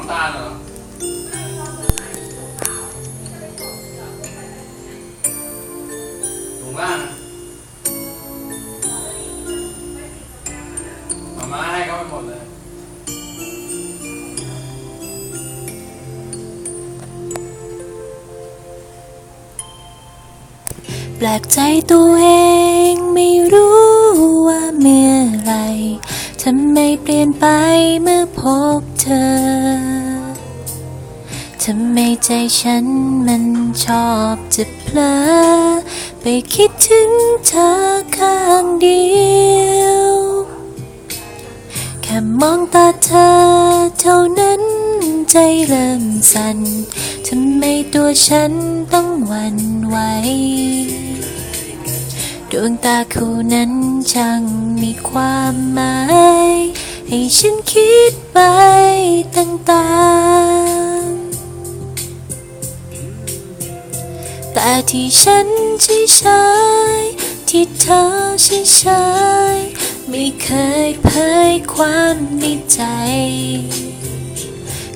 น้ำตาลเหรอถุงล่างมาม่าให้เขาไปหมดเลยแปลกใจตัวเองไม่รู้ ทำไมเปลี่ยนไปเมื่อพบเธอทำไมใจฉันมันชอบจะเพลอไปคิดถึงเธอข้างเดียว แค่มองตาเธอเท่านั้นใจเริ่มสั่นทำไมตัวฉันต้องหวั่นไหวดวงตาคู่นั้นช่างมีความหมาย ให้ฉันคิดไปต่างๆ แต่ที่ฉันใช่ชายที่เธอใช่ชายไม่เคยเผยความในใจ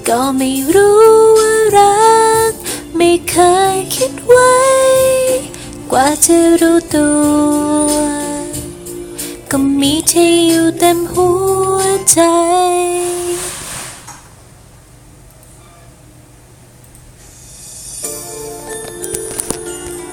ก็ไม่รู้ว่ารัก ไม่เคยคิดไว้ กว่าจะรู้ตัว ก็มีที่อยู่เต็มหัว ใจ